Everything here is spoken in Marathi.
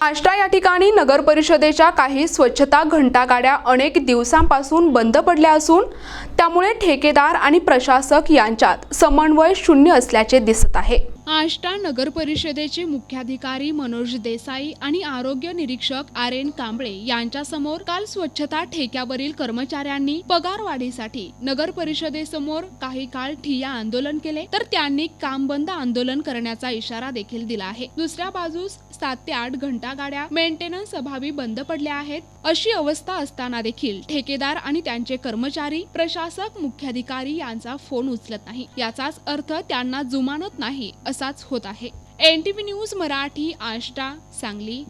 आष्टा या ठिकाणी नगर परिषदेच्या काही स्वच्छता घंटागाड्या अनेक दिवसांपासून बंद पडल्या असून त्यामुळे ठेकेदार आणि प्रशासक यांच्यात समन्वय शून्य असल्याचे दिसत आहे. आष्टा नगर परिषदेचे मुख्याधिकारी मनोज देसाई आणि आरोग्य निरीक्षक आर एन कांबळे यांच्यासमोर काल स्वच्छता ठेक्यावरील कर्मचाऱ्यांनी पगार वाढीसाठी नगर परिषदेसमोर काही काळ ठिया आंदोलन केले तर त्यांनी काम बंद आंदोलन करण्याचा इशारा देखील दिला आहे. दुसऱ्या बाजूस सात ते आठ घंटा गाड्या मेंटेनन्स अभावी बंद पडल्या आहेत अशी अवस्था असताना देखील ठेकेदार आणि त्यांचे कर्मचारी प्रशासक मुख्याधिकारी यांचा फोन उचलत नाही. याचाच अर्थ त्यांना जुमानत नाही असाच होत आहे. N T V news Marathi Ashta Sangli.